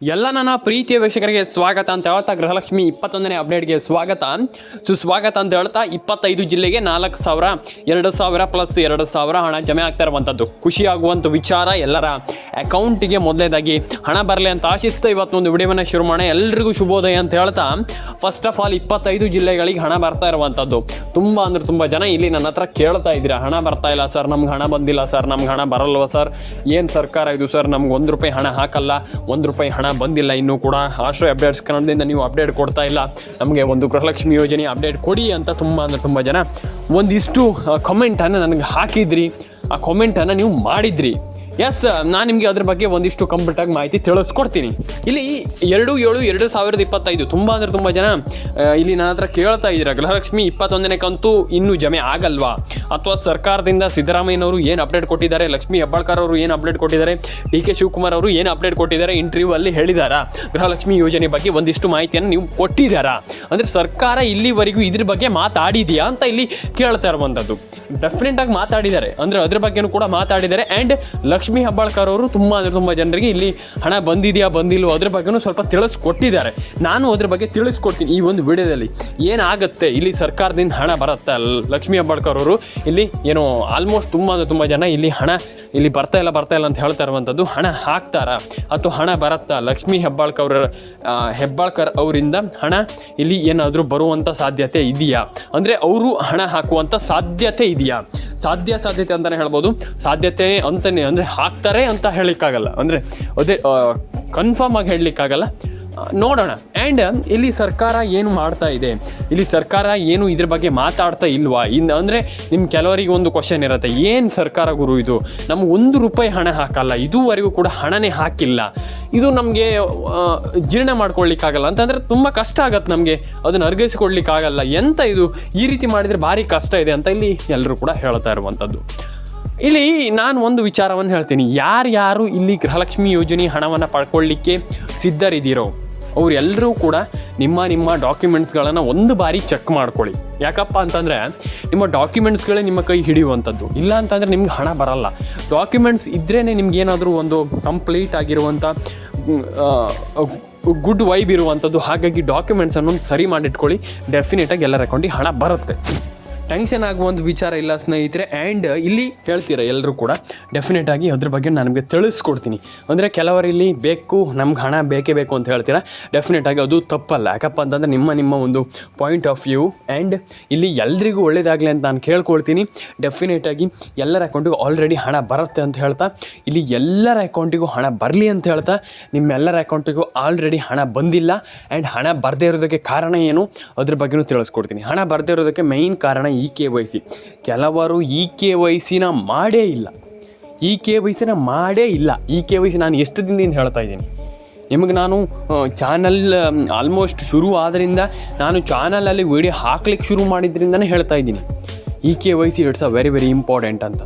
ಎಲ್ಲ ನನ್ನ ಪ್ರೀತಿಯ ವೀಕ್ಷಕರಿಗೆ ಸ್ವಾಗತ ಅಂತ ಹೇಳ್ತಾ ಗೃಹಲಕ್ಷ್ಮಿ ಇಪ್ಪತ್ತೊಂದನೇ ಅಪ್ಡೇಟ್ಗೆ ಸ್ವಾಗತ. ಸುಸ್ವಾಗತ ಅಂತ ಹೇಳ್ತಾ ಇಪ್ಪತ್ತೈದು ಜಿಲ್ಲೆಗೆ ನಾಲ್ಕು ಸಾವಿರ, ಎರಡು ಸಾವಿರ ಪ್ಲಸ್ ಎರಡು ಸಾವಿರ ಹಣ ಜಮೆ ಆಗ್ತಾ ಇರುವಂಥದ್ದು ಖುಷಿಯಾಗುವಂಥ ವಿಚಾರ ಎಲ್ಲರ ಅಕೌಂಟಿಗೆ ಮೊದಲನೇದಾಗಿ ಹಣ ಬರಲಿ ಅಂತ ಆಶಿಸ್ತಾ ಇವತ್ತೊಂದು ವಿಡಿಯೋವನ್ನು ಶುರು ಮಾಡೋಣ. ಎಲ್ರಿಗೂ ಶುಭೋದಯ ಅಂತ ಹೇಳ್ತಾ ಫಸ್ಟ್ ಆಫ್ ಆಲ್ ಇಪ್ಪತ್ತೈದು ಜಿಲ್ಲೆಗಳಿಗೆ ಹಣ ಬರ್ತಾ ಇರುವಂಥದ್ದು ತುಂಬ ಅಂದರೆ ತುಂಬ ಜನ ಇಲ್ಲಿ ನನ್ನ ಹತ್ರ ಕೇಳ್ತಾ ಇದ್ದೀರಾ, ಹಣ ಬರ್ತಾ ಇಲ್ಲ ಸರ್ ನಮ್ಗೆ ಹಣ ಬಂದಿಲ್ಲ ಸರ್ ನಮ್ಗೆ ಹಣ ಬರಲ್ವ ಸರ್ ಏನು ಸರ್ಕಾರ ಇದು ಸರ್ ನಮ್ಗೆ ಒಂದು ರೂಪಾಯಿ ಹಣ ಹಾಕಲ್ಲ, ಒಂದು ರೂಪಾಯಿ ಹಣ ಬಂದಿಲ್ಲ. ಇನ್ನೂ ಕೂಡ ಆಶ್ರಯ ಅಪ್ಡೇಟ್ಸ್ ಕನ್ನಡದಿಂದ ನೀವು ಅಪ್ಡೇಟ್ ಕೊಡ್ತಾ ಇಲ್ಲ. ನಮಗೆ ಒಂದು ಗೃಹಲಕ್ಷ್ಮಿ ಯೋಜನೆ ಅಪ್ಡೇಟ್ ಕೊಡಿ ಅಂತ ತುಂಬ ಅಂದರೆ ತುಂಬ ಜನ ಒಂದಿಷ್ಟು ಕಮೆಂಟನ್ನು ನನಗೆ ಹಾಕಿದ್ರಿ. ಆ ಕಮೆಂಟನ್ನು ನೀವು ಮಾಡಿದ್ರಿ. ಎಸ್ ನಾನು ನಿಮಗೆ ಅದ್ರ ಬಗ್ಗೆ ಒಂದಿಷ್ಟು ಕಂಪ್ಲೀಟಾಗಿ ಮಾಹಿತಿ ತಿಳಿಸ್ಕೊಡ್ತೀನಿ. ಇಲ್ಲಿ ಎರಡು ಏಳು ಎರಡು ಸಾವಿರದ ಇಪ್ಪತ್ತೈದು, ತುಂಬ ಅಂದರೆ ತುಂಬ ಜನ ಇಲ್ಲಿ ನನ್ನ ಹತ್ರ ಕೇಳ್ತಾ ಇದ್ದೀರಾ, ಗೃಹಲಕ್ಷ್ಮಿ ಇಪ್ಪತ್ತೊಂದನೇ ಕಂತು ಇನ್ನೂ ಜಮೆ ಆಗಲ್ವಾ? ಅಥವಾ ಸರ್ಕಾರದಿಂದ ಸಿದ್ದರಾಮಯ್ಯನವರು ಏನು ಅಪ್ಡೇಟ್ ಕೊಟ್ಟಿದ್ದಾರೆ, ಲಕ್ಷ್ಮಿ ಹೆಬ್ಬಾಳ್ಕರ್ ಅವರು ಏನು ಅಪ್ಡೇಟ್ ಕೊಟ್ಟಿದ್ದಾರೆ, ಡಿ ಕೆ ಶಿವಕುಮಾರ್ ಅವರು ಏನು ಅಪ್ಡೇಟ್ ಕೊಟ್ಟಿದ್ದಾರೆ ಇಂಟರ್ವ್ಯೂ ಅಲ್ಲಿ ಹೇಳಿದಾರಾ? ಗೃಹಲಕ್ಷ್ಮಿ ಯೋಜನೆ ಬಗ್ಗೆ ಒಂದಿಷ್ಟು ಮಾಹಿತಿಯನ್ನು ನೀವು ಕೊಟ್ಟಿದ್ದಾರಾ ಅಂದರೆ ಸರ್ಕಾರ ಇಲ್ಲಿವರೆಗೂ ಇದ್ರ ಬಗ್ಗೆ ಮಾತಾಡಿದೆಯಾ ಅಂತ ಇಲ್ಲಿ ಕೇಳ್ತಾ ಇರುವಂಥದ್ದು ಡೆಫಿನೆಟ್ ಆಗಿ ಮಾತಾಡಿದ್ದಾರೆ. ಅಂದರೆ ಅದ್ರ ಬಗ್ಗೆನೂ ಕೂಡ ಮಾತಾಡಿದ್ದಾರೆ. ಆ್ಯಂಡ್ ಲಕ್ಷ್ಮೀ ಹೆಬ್ಬಾಳ್ಕರ್ ಅವರು ತುಂಬ ಅಂದರೆ ತುಂಬ ಜನರಿಗೆ ಇಲ್ಲಿ ಹಣ ಬಂದಿದೆಯಾ ಬಂದಿಲ್ಲೋ ಅದ್ರ ಬಗ್ಗೆನೂ ಸ್ವಲ್ಪ ತಿಳಿಸ್ಕೊಟ್ಟಿದ್ದಾರೆ. ನಾನು ಅದ್ರ ಬಗ್ಗೆ ತಿಳಿಸ್ಕೊಡ್ತೀನಿ ಈ ಒಂದು ವಿಡಿಯೋದಲ್ಲಿ. ಏನಾಗುತ್ತೆ? ಇಲ್ಲಿ ಸರ್ಕಾರದಿಂದ ಹಣ ಬರುತ್ತೆ. ಲಕ್ಷ್ಮೀ ಹೆಬ್ಬಾಳ್ಕರ್ ಅವರು ಇಲ್ಲಿ ಏನು ಆಲ್ಮೋಸ್ಟ್ ತುಂಬ ಅಂದರೆ ತುಂಬ ಜನ ಇಲ್ಲಿ ಹಣ ಇಲ್ಲಿ ಬರ್ತಾ ಇಲ್ಲ ಬರ್ತಾ ಇಲ್ಲ ಅಂತ ಹೇಳ್ತಾ ಇರುವಂಥದ್ದು ಹಣ ಹಾಕ್ತಾರ? ಅಥವಾ ಹಣ ಬರುತ್ತಾ? ಲಕ್ಷ್ಮೀ ಹೆಬ್ಬಾಳ್ಕರ್ ಹೆಬ್ಬಾಳ್ಕರ್ ಅವರಿಂದ ಹಣ ಇಲ್ಲಿ ಏನಾದರೂ ಬರುವಂಥ ಸಾಧ್ಯತೆ ಇದೆಯಾ? ಅಂದರೆ ಅವರು ಹಣ ಹಾಕುವಂಥ ಸಾಧ್ಯತೆ ಇದೆಯಾ? ಸಾಧ್ಯ, ಸಾಧ್ಯತೆ ಅಂತಲೇ ಹೇಳ್ಬೋದು. ಸಾಧ್ಯತೆ ಅಂತಲೇ ಅಂದರೆ ಹಾಕ್ತಾರೆ ಅಂತ ಹೇಳಲಿಕ್ಕಾಗಲ್ಲ. ಅಂದರೆ ಅದೇ ಕನ್ಫರ್ಮ್ ಆಗಿ ಹೇಳಲಿಕ್ಕಾಗಲ್ಲ. ನೋಡೋಣ. ಆ್ಯಂಡ್ ಇಲ್ಲಿ ಸರ್ಕಾರ ಏನು ಮಾಡ್ತಾ ಇದೆ? ಇಲ್ಲಿ ಸರ್ಕಾರ ಏನು ಇದ್ರ ಬಗ್ಗೆ ಮಾತಾಡ್ತಾ ಇಲ್ವಾ? ಇನ್ನು ಅಂದರೆ ನಿಮ್ಮ ಕೆಲವರಿಗೆ ಒಂದು ಕ್ವಶನ್ ಇರುತ್ತೆ. ಏನು ಸರ್ಕಾರ ಗುರು ಇದು? ನಮ್ಗೆ ಒಂದು ರೂಪಾಯಿ ಹಣ ಹಾಕಲ್ಲ, ಇದುವರೆಗೂ ಕೂಡ ಹಣನೇ ಹಾಕಿಲ್ಲ. ಇದು ನಮಗೆ ಜೀರ್ಣ ಮಾಡ್ಕೊಳ್ಳಿಕ್ಕಾಗಲ್ಲ ಅಂತಂದರೆ ತುಂಬ ಕಷ್ಟ ಆಗತ್ತೆ ನಮಗೆ. ಅದನ್ನು ಅರ್ಗೈಸ್ಕೊಳ್ಲಿಕ್ಕಾಗಲ್ಲ. ಎಂತ ಇದು? ಈ ರೀತಿ ಮಾಡಿದರೆ ಭಾರಿ ಕಷ್ಟ ಇದೆ ಅಂತ ಇಲ್ಲಿ ಎಲ್ಲರೂ ಕೂಡ ಹೇಳ್ತಾ ಇರುವಂಥದ್ದು ಇಲ್ಲಿ ನಾನು ಒಂದು ವಿಚಾರವನ್ನು ಹೇಳ್ತೀನಿ. ಯಾರ್ಯಾರು ಇಲ್ಲಿ ಗೃಹಲಕ್ಷ್ಮಿ ಯೋಜನೆ ಹಣವನ್ನು ಪಡ್ಕೊಳ್ಳಿಕ್ಕೆ ಸಿದ್ಧರಿದ್ದೀರೋ ಅವರೆಲ್ಲರೂ ಕೂಡ ನಿಮ್ಮ ನಿಮ್ಮ ಡಾಕ್ಯುಮೆಂಟ್ಸ್ಗಳನ್ನು ಒಂದು ಬಾರಿ ಚೆಕ್ ಮಾಡ್ಕೊಳ್ಳಿ. ಯಾಕಪ್ಪ ಅಂತಂದರೆ ನಿಮ್ಮ ಡಾಕ್ಯುಮೆಂಟ್ಸ್ಗಳೇ ನಿಮ್ಮ ಕೈ ಹಿಡಿಯುವಂಥದ್ದು. ಇಲ್ಲ ಅಂತಂದರೆ ನಿಮ್ಗೆ ಹಣ ಬರಲ್ಲ. ಡಾಕ್ಯುಮೆಂಟ್ಸ್ ಇದ್ರೇ ನಿಮ್ಗೆ ಏನಾದರೂ ಒಂದು ಕಂಪ್ಲೀಟ್ ಆಗಿರುವಂಥ ಗುಡ್ ವೈಬ್ ಇರುವಂಥದ್ದು. ಹಾಗಾಗಿ ಡಾಕ್ಯುಮೆಂಟ್ಸನ್ನು ಸರಿ ಮಾಡಿಟ್ಕೊಳ್ಳಿ. ಡೆಫಿನೆಟಾಗಿ ಎಲ್ಲರ ಅಕೌಂಟಿಗೆ ಹಣ ಬರುತ್ತೆ. ಟೆನ್ಷನ್ ಆಗುವಂಥ ವಿಚಾರ ಇಲ್ಲ ಸ್ನೇಹಿತರೆ. ಆ್ಯಂಡ್ ಇಲ್ಲಿ ಹೇಳ್ತೀರಾ ಎಲ್ಲರೂ ಕೂಡ? ಡೆಫಿನೆಟ್ ಆಗಿ ಅದ್ರ ಬಗ್ಗೆ ನನಗೆ ತಿಳಿಸ್ಕೊಡ್ತೀನಿ. ಅಂದರೆ ಕೆಲವರು ಇಲ್ಲಿ ಬೇಕು, ನಮ್ಗೆ ಹಣ ಬೇಕೇ ಬೇಕು ಅಂತ ಹೇಳ್ತೀರಾ? ಡೆಫಿನೆಟ್ ಆಗಿ ಅದು ತಪ್ಪಲ್ಲ. ಯಾಕಪ್ಪ ಅಂತಂದರೆ ನಿಮ್ಮ ನಿಮ್ಮ ಒಂದು ಪಾಯಿಂಟ್ ಆಫ್ ವ್ಯೂ ಆ್ಯಂಡ್ ಇಲ್ಲಿ ಎಲ್ರಿಗೂ ಒಳ್ಳೇದಾಗಲಿ ಅಂತ ನಾನು ಕೇಳ್ಕೊಳ್ತೀನಿ. ಡೆಫಿನೆಟ್ ಆಗಿ ಎಲ್ಲರ ಅಕೌಂಟಿಗೂ ಆಲ್ರೆಡಿ ಹಣ ಬರುತ್ತೆ ಅಂತ ಹೇಳ್ತಾ, ಇಲ್ಲಿ ಎಲ್ಲರ ಅಕೌಂಟಿಗೂ ಹಣ ಬರಲಿ ಅಂತ ಹೇಳ್ತಾ, ನಿಮ್ಮೆಲ್ಲರ ಅಕೌಂಟಿಗೂ ಆಲ್ರೆಡಿ ಹಣ ಬಂದಿಲ್ಲ. ಆ್ಯಂಡ್ ಹಣ ಬರದೇ ಇರೋದಕ್ಕೆ ಕಾರಣ ಏನು? ಅದ್ರ ಬಗ್ಗೆನೂ ತಿಳಿಸ್ಕೊಡ್ತೀನಿ. ಹಣ ಬರದೇ ಇರೋದಕ್ಕೆ ಮೈನ್ ಕಾರಣ ಇ ಕೆ ವೈ ಸಿ. ಕೆಲವರು ಇ ಕೆ ವೈ ಸಿನ ಮಾಡೇ ಇಲ್ಲ. ಇ ಕೆ ವೈ ಸಿನ ಮಾಡೇ ಇಲ್ಲ. ಇ ಕೆ ವೈ ಸಿ ನಾನು ಎಷ್ಟು ದಿನದಿಂದ ಹೇಳ್ತಾ ಇದ್ದೀನಿ. ನಿಮಗೆ ನಾನು ಚಾನಲ್ ಆಲ್ಮೋಸ್ಟ್ ಶುರು ಆದ್ದರಿಂದ ನಾನು ಚಾನಲಲ್ಲಿ ವಿಡಿಯೋ ಹಾಕ್ಲಿಕ್ಕೆ ಶುರು ಮಾಡಿದ್ರಿಂದನೇ ಹೇಳ್ತಾ ಇದ್ದೀನಿ. E K Y C it's a very very important ಅಂತ.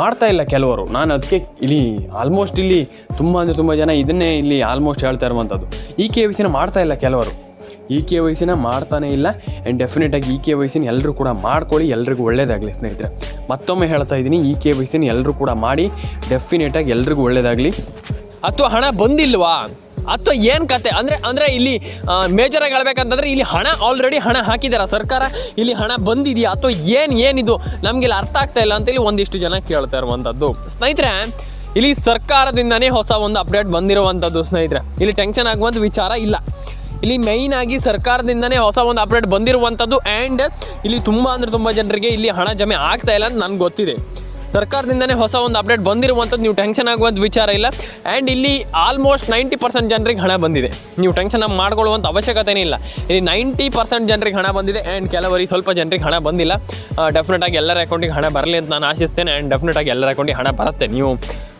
ಮಾಡ್ತಾ ಇಲ್ಲ ಕೆಲವರು. ನಾನು ಅದಕ್ಕೆ ಇಲ್ಲಿ ಆಲ್ಮೋಸ್ಟ್ ಇಲ್ಲಿ ತುಂಬ ಅಂದರೆ ತುಂಬ ಜನ ಇದನ್ನೇ ಇಲ್ಲಿ ಆಲ್ಮೋಸ್ಟ್ ಹೇಳ್ತಾ ಇರುವಂಥದ್ದು. ಇ ಕೆ ವೈ ಸಿನ ಮಾಡ್ತಾ ಇಲ್ಲ ಕೆಲವರು. ಈ ಕೆ ವೈಸಿನ ಮಾಡ್ತಾನೆ ಇಲ್ಲ. ಆ್ಯಂಡ್ ಡೆಫಿನೆಟಾಗಿ ಇ ಕೆ ವೈಸಿನ ಎಲ್ಲರೂ ಕೂಡ ಮಾಡ್ಕೊಳ್ಳಿ, ಎಲ್ರಿಗೂ ಒಳ್ಳೇದಾಗಲಿ ಸ್ನೇಹಿತರೆ. ಮತ್ತೊಮ್ಮೆ ಹೇಳ್ತಾ ಇದ್ದೀನಿ, ಇ ಕೆ ವೈಸಿನ ಎಲ್ಲರೂ ಕೂಡ ಮಾಡಿ ಡೆಫಿನೆಟಾಗಿ ಎಲ್ರಿಗೂ ಒಳ್ಳೇದಾಗಲಿ. ಅಥವಾ ಹಣ ಬಂದಿಲ್ವಾ? ಅಥವಾ ಏನು ಕತೆ? ಅಂದರೆ ಅಂದರೆ ಇಲ್ಲಿ ಮೇಜರಾಗಿ ಹೇಳ್ಬೇಕಂತಂದ್ರೆ ಇಲ್ಲಿ ಹಣ ಆಲ್ರೆಡಿ ಹಣ ಹಾಕಿದ್ದಾರೆ ಸರ್ಕಾರ. ಇಲ್ಲಿ ಹಣ ಬಂದಿದೆಯಾ? ಅಥವಾ ಏನು, ಏನಿದು? ನಮಗೆ ಇಲ್ಲಿ ಅರ್ಥ ಆಗ್ತಾ ಇಲ್ಲ ಅಂತೇಳಿ ಒಂದಿಷ್ಟು ಜನ ಕೇಳ್ತಾ ಇರುವಂಥದ್ದು. ಸ್ನೇಹಿತರೆ, ಇಲ್ಲಿ ಸರ್ಕಾರದಿಂದನೇ ಹೊಸ ಒಂದು ಅಪ್ಡೇಟ್ ಬಂದಿರುವಂಥದ್ದು ಸ್ನೇಹಿತರೆ. ಇಲ್ಲಿ ಟೆನ್ಷನ್ ಆಗುವಂಥ ವಿಚಾರ ಇಲ್ಲ. ಇಲ್ಲಿ ಮೈನ್ ಆಗಿ ಸರ್ಕಾರದಿಂದನೇ ಹೊಸ ಒಂದು ಅಪ್ಡೇಟ್ ಬಂದಿರುವಂಥದ್ದು ಆ್ಯಂಡ್ ಇಲ್ಲಿ ತುಂಬ ಅಂದರೆ ತುಂಬ ಜನರಿಗೆ ಇಲ್ಲಿ ಹಣ ಜಮೆ ಆಗ್ತಾ ಇಲ್ಲ ಅಂತ ನನಗೆ ಗೊತ್ತಿದೆ. ಸರ್ಕಾರದಿಂದನೇ ಹೊಸ ಒಂದು ಅಪ್ಡೇಟ್ ಬಂದಿರುವಂಥದ್ದು, ನೀವು ಟೆನ್ಷನ್ ಆಗುವಂಥ ವಿಚಾರ ಇಲ್ಲ. ಆ್ಯಂಡ್ ಇಲ್ಲಿ ಆಲ್ಮೋಸ್ಟ್ ನೈಂಟಿ ಪರ್ಸೆಂಟ್ ಜನರಿಗೆ ಹಣ ಬಂದಿದೆ. ನೀವು ಟೆನ್ಷನ್ ಮಾಡ್ಕೊಳ್ಳುವಂಥ ಅವಶ್ಯಕತೆನೇ ಇಲ್ಲ. ಇಲ್ಲಿ ನೈಂಟಿ ಪರ್ಸೆಂಟ್ ಜನರಿಗೆ ಹಣ ಬಂದಿದೆ ಆ್ಯಂಡ್ ಕೆಲವರಿಗೆ ಸ್ವಲ್ಪ ಜನರಿಗೆ ಹಣ ಬಂದಿಲ್ಲ. ಡೆಫಿನೆಟ್ ಆಗಿ ಎಲ್ಲರ ಅಕೌಂಟಿಗೆ ಹಣ ಬರಲಿ ಅಂತ ನಾನು ಆಶಿಸ್ತೇನೆ ಆ್ಯಂಡ್ ಡೆಫಿನೆಟ್ ಆಗಿ ಎಲ್ಲರ ಅಕೌಂಟಿಗೆ ಹಣ ಬರುತ್ತೆ. ನೀವು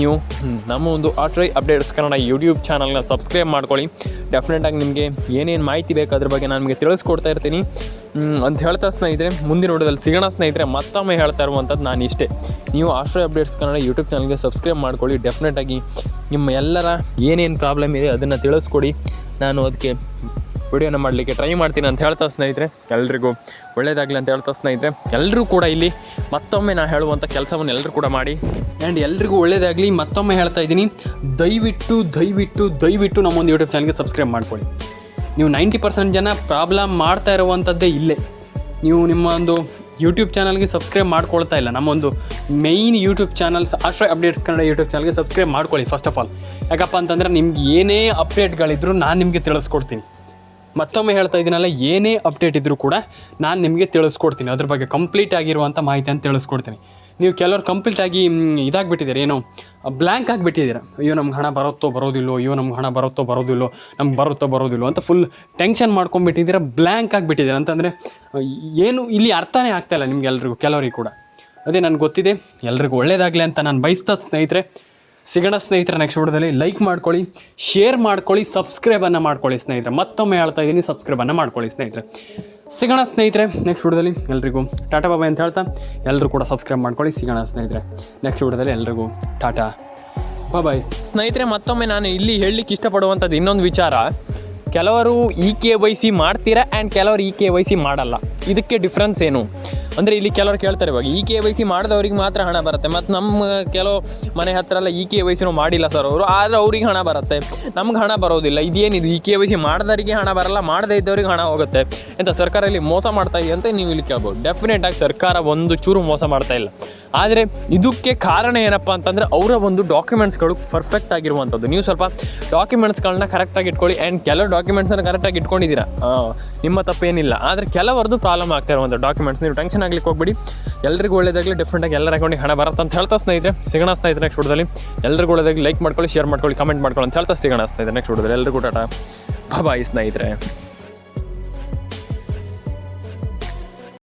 ನೀವು ನಮ್ಮ ಒಂದು ಆಟ್ರೈ ಅಪ್ಡೇಟ್ಸ್ ಕನ್ನಡ ಯೂಟ್ಯೂಬ್ ಚಾನಲ್ನ ಸಬ್ಸ್ಕ್ರೈಬ್ ಮಾಡ್ಕೊಳ್ಳಿ. ಡೆಫಿನೆಟಾಗಿ ನಿಮಗೆ ಏನೇನು ಮಾಹಿತಿ ಬೇಕು ಅದ್ರ ಬಗ್ಗೆ ನಾನು ನಿಮಗೆ ತಿಳಿಸ್ಕೊಡ್ತಾ ಇರ್ತೀನಿ. ಅಂತ ಹೇಳ್ತಾ ಸ್ನೇಹಿತರೆ, ಮುಂದಿನ ನೋಡೋದಲ್ಲಿ ಸಿಗೋಣ ಸ್ನೇಹಿತರೆ, ಮತ್ತೊಮ್ಮೆ ಹೇಳ್ತಾ ಇರುವಂಥದ್ದು ನಾನು ಇಷ್ಟೇ. ನೀವು ಆಶ್ರಯ ಅಪ್ಡೇಟ್ಸ್ ಕನ್ನಡ ಯೂಟ್ಯೂಬ್ ಚಾನಲ್ಗೆ ಸಬ್ಸ್ಕ್ರೈಬ್ ಮಾಡ್ಕೊಳ್ಳಿ. ಡೆಫಿನೆಟಾಗಿ ನಿಮ್ಮ ಎಲ್ಲರ ಏನೇನು ಪ್ರಾಬ್ಲಮ್ ಇದೆ ಅದನ್ನು ತಿಳಿಸ್ಕೊಡಿ. ನಾನು ಅದಕ್ಕೆ ವಿಡಿಯೋನ ಮಾಡಲಿಕ್ಕೆ ಟ್ರೈ ಮಾಡ್ತೀನಿ ಅಂತ ಹೇಳ್ತಾ ಸ್ನೇಹಿತರೆ. ಎಲ್ರಿಗೂ ಒಳ್ಳೇದಾಗಲಿ ಅಂತ ಹೇಳ್ತಾ ಸ್ನೇಹಿತರೆ. ಎಲ್ಲರೂ ಕೂಡ ಇಲ್ಲಿ ಮತ್ತೊಮ್ಮೆ ನಾನು ಹೇಳುವಂಥ ಕೆಲಸವನ್ನು ಎಲ್ಲರೂ ಕೂಡ ಮಾಡಿ. ಆ್ಯಂಡ್ ಎಲ್ರಿಗೂ ಒಳ್ಳೇದಾಗಲಿ. ಮತ್ತೊಮ್ಮೆ ಹೇಳ್ತಾ ಇದ್ದೀನಿ. ದಯವಿಟ್ಟು ದಯವಿಟ್ಟು ದಯವಿಟ್ಟು ನಮ್ಮೊಂದು ಯೂಟ್ಯೂಬ್ ಚಾನಲ್ಗೆ ಸಬ್ಸ್ಕ್ರೈಬ್ ಮಾಡ್ಕೊಳ್ಳಿ. ನೀವು ನೈಂಟಿ ಪರ್ಸೆಂಟ್ ಜನ ಪ್ರಾಬ್ಲಮ್ ಮಾಡ್ತಾ ಇರುವಂಥದ್ದೇ ಇಲ್ಲೇ. ನೀವು ನಿಮ್ಮ ಒಂದು ಯೂಟ್ಯೂಬ್ ಚಾನಲ್ಗೆ ಸಬ್ಸ್ಕ್ರೈಬ್ ಮಾಡ್ಕೊಳ್ತಾ ಇಲ್ಲ. ನಮ್ಮೊಂದು main YouTube channels Ashraya updates Kannada YouTube ಚಾನಲ್ಗೆ ಸಬ್ಸ್ಕ್ರೈಬ್ ಮಾಡ್ಕೊಳ್ಳಿ ಫಸ್ಟ್ ಆಫ್ ಆಲ್ ಯಾಕಪ್ಪ ಅಂತಂದರೆ ನಿಮ್ಗೆ ಏನೇ ಅಪ್ಡೇಟ್ಗಳಿದ್ರು ನಾನು ನಿಮಗೆ ತಿಳಿಸ್ಕೊಡ್ತೀನಿ. ಮತ್ತೊಮ್ಮೆ ಹೇಳ್ತಾ ಇದ್ದೀನಲ್ಲ, ಏನೇ ಅಪ್ಡೇಟ್ ಇದ್ದರೂ ಕೂಡ ನಾನು ನಿಮಗೆ ತಿಳಿಸ್ಕೊಡ್ತೀನಿ. ಅದ್ರ ಬಗ್ಗೆ ಕಂಪ್ಲೀಟ್ ಆಗಿರುವಂಥ ಮಾಹಿತಿಯನ್ನು ತಿಳಿಸ್ಕೊಡ್ತೀನಿ. ನೀವು ಕೆಲವರು ಕಂಪ್ಲೀಟ್ ಆಗಿ ಇದಾಗಿಬಿಟ್ಟಿದ್ದೀರಿ. ಏನೋ ಬ್ಲ್ಯಾಂಕ್ ಆಗಿಬಿಟ್ಟಿದ್ದೀರ. ಅಯ್ಯೋ, ನಮ್ಗೆ ಹಣ ಬರುತ್ತೋ ಬರೋದಿಲ್ಲೋ ಅಯ್ಯೋ, ನಮ್ಗೆ ಹಣ ಬರುತ್ತೋ ಬರೋದಿಲ್ಲೋ ನಮ್ಗೆ ಬರುತ್ತೋ ಬರೋದಿಲ್ಲೋ ಅಂತ ಫುಲ್ ಟೆನ್ಷನ್ ಮಾಡ್ಕೊಂಡ್ಬಿಟ್ಟಿದ್ದೀರ ಬ್ಲ್ಯಾಂಕ್ ಆಗಿಬಿಟ್ಟಿದ್ದೀರ ಅಂತಂದರೆ ಏನು ಇಲ್ಲಿ ಅರ್ಥನೇ ಆಗ್ತಾಯಿಲ್ಲ ನಿಮ್ಗೆ ಎಲ್ರಿಗೂ, ಕೆಲವರಿಗೆ ಕೂಡ. ಅದೇ ನನಗೆ ಗೊತ್ತಿದೆ, ಎಲ್ರಿಗೂ ಒಳ್ಳೇದಾಗಲಿ ಅಂತ ನಾನು ಬಯಸ್ತಾ ಸ್ನೇಹಿತರೆ. ಸಿಗೋಣ ಸ್ನೇಹಿತರ ನೆಕ್ಸ್ಟ್ ವಿಡಿಯೋದಲ್ಲಿ ಲೈಕ್ ಮಾಡ್ಕೊಳ್ಳಿ ಶೇರ್ ಮಾಡ್ಕೊಳ್ಳಿ ಸಬ್ಸ್ಕ್ರೈಬನ್ನು ಮಾಡ್ಕೊಳ್ಳಿ ಸ್ನೇಹಿತರೆ. ಮತ್ತೊಮ್ಮೆ ಹೇಳ್ತಾ ಇದ್ದೀನಿ ಸಬ್ಸ್ಕ್ರೈಬನ್ನು ಮಾಡ್ಕೊಳ್ಳಿ ಸ್ನೇಹಿತರೆ. ಸಿಗೋಣ ಸ್ನೇಹಿತರೆ ನೆಕ್ಸ್ಟ್ ವಿಡಿಯೋದಲ್ಲಿ ಎಲ್ರಿಗೂ ಟಾಟಾ ಬಾಬಾ ಅಂತ ಹೇಳ್ತಾ ಎಲ್ಲರೂ ಕೂಡ ಸಬ್ಸ್ಕ್ರೈಬ್ ಮಾಡ್ಕೊಳ್ಳಿ, ಸಿಗೋಣ ಸ್ನೇಹಿತರೆ. ನೆಕ್ಸ್ಟ್ ವಿಡಿಯೋದಲ್ಲಿ ಎಲ್ರಿಗೂ ಟಾಟಾ ಬಾಯ್ ಸ್ನೇಹಿತರೆ, ಮತ್ತೊಮ್ಮೆ ನಾನು ಇಲ್ಲಿ ಹೇಳಲಿಕ್ಕೆ ಇಷ್ಟಪಡುವಂಥದ್ದು ಇನ್ನೊಂದು ವಿಚಾರ. ಕೆಲವರು ಇ ಕೆ ವೈ ಸಿ ಮಾಡ್ತೀರಾ ಆ್ಯಂಡ್ ಕೆಲವರು ಇ ಕೆ ವೈ ಸಿ ಮಾಡಲ್ಲ. ಇದಕ್ಕೆ ಡಿಫ್ರೆನ್ಸ್ ಏನು? ಅಂದರೆ ಇಲ್ಲಿ ಕೆಲವರು ಕೇಳ್ತಾರೆ ಇವಾಗ ಇ ಕೆ ವೈ ಸಿ ಮಾಡಿದವ್ರಿಗೆ ಮಾತ್ರ ಹಣ ಬರುತ್ತೆ. ಮತ್ತು ನಮ್ಮ ಕೆಲವು ಮನೆ ಹತ್ರ ಎಲ್ಲ ಇ ಕೆ ವೈ ಸಿನೂ ಮಾಡಿಲ್ಲ ಸರ್ ಅವರು. ಆದರೆ ಅವ್ರಿಗೆ ಹಣ ಬರುತ್ತೆ. ನಮ್ಗೆ ಹಣ ಬರೋದಿಲ್ಲ. ಇದೇನಿದು? ಈ ಕೆ ವೈ ಸಿ ಮಾಡಿದವರಿಗೆ ಹಣ ಬರಲ್ಲ, ಮಾಡದೇ ಇದ್ದವ್ರಿಗೆ ಹಣ ಹೋಗುತ್ತೆ. ಅಂತ ಸರ್ಕಾರ ಇಲ್ಲಿ ಮೋಸ ಮಾಡ್ತಾ ಇದೆ ಅಂತ ನೀವು ಇಲ್ಲಿ ಕೇಳ್ಬೋದು. ಡೆಫಿನೆಟ್ ಆಗಿ ಸರ್ಕಾರ ಒಂದು ಚೂರು ಮೋಸ ಮಾಡ್ತಾ ಇಲ್ಲ. ಆದರೆ ಇದಕ್ಕೆ ಕಾರಣ ಏನಪ್ಪ ಅಂತಂದರೆ ಅವರ ಒಂದು ಡಾಕ್ಯುಮೆಂಟ್ಸ್ಗಳು ಪರ್ಫೆಕ್ಟ್ ಆಗಿರುವಂಥದ್ದು. ನೀವು ಸ್ವಲ್ಪ ಡಾಕ್ಯುಮೆಂಟ್ಸ್ಗಳನ್ನ ಕರೆಕ್ಟಾಗಿ ಇಟ್ಕೊಳ್ಳಿ. ಆ್ಯಂಡ್ ಕೆಲವು ಡಾಕ್ಯುಮೆಂಟ್ಸನ್ನ ಕರೆಕ್ಟಾಗಿ ಇಟ್ಕೊಂಡಿದ್ದೀರಾ? ನಿಮ್ಮ ತಪ್ಪೇನಿಲ್ಲ. ಆದರೆ ಕೆಲವರದ್ದು ಪ್ರಾಬ್ಲಮ್ ಆಗ್ತಾ ಇರುವಂಥ ಡಾಕ್ಯುಮೆಂಟ್ಸ್ ನೀವು ಟೆನ್ಷನ್ ಆಗ್ಲಿಕ್ಕೆ ಹೋಗ್ಬಿಡಿ. ಎಲ್ರಿಗೂ ಒಳ್ಳೇದಾಗಲಿ. ಡಿಫ್ರೆಂಟಾಗಿ ಎಲ್ಲರ ಅಕೌಂಟಿಗೆ ಹಣ ಬರುತ್ತೆ ಅಂತ ಹೇಳ್ತಾ ಸ್ನೇಹಿತರೆ, ಸಿಗೋಣ ಸ್ನೇಹಿತರೆ ನೆಕ್ಸ್ಟ್ ವಿಡಿಯೋದಲ್ಲಿ ಎಲ್ಲರಿಗೂ ಒಳ್ಳೇದಾಗಿ ಲೈಕ್ ಮಾಡ್ಕೊಳ್ಳಿ ಶೇರ್ ಮಾಡ್ಕೊಳ್ಳಿ ಕಮೆಂಟ್ ಮಾಡ್ಕೊಳ್ಳಿ ಅಂತ ಹೇಳ್ತಾ ಸಿಗೋಣ ಸ್ನೇಹಿತರೆ ನೆಕ್ಸ್ಟ್ ವಿಡಿಯೋದಲ್ಲಿ ಎಲ್ಲರಿಗೂ ಟಾಟಾ. ಬಾಯ್ ಸ್ನೇಹಿತರೆ.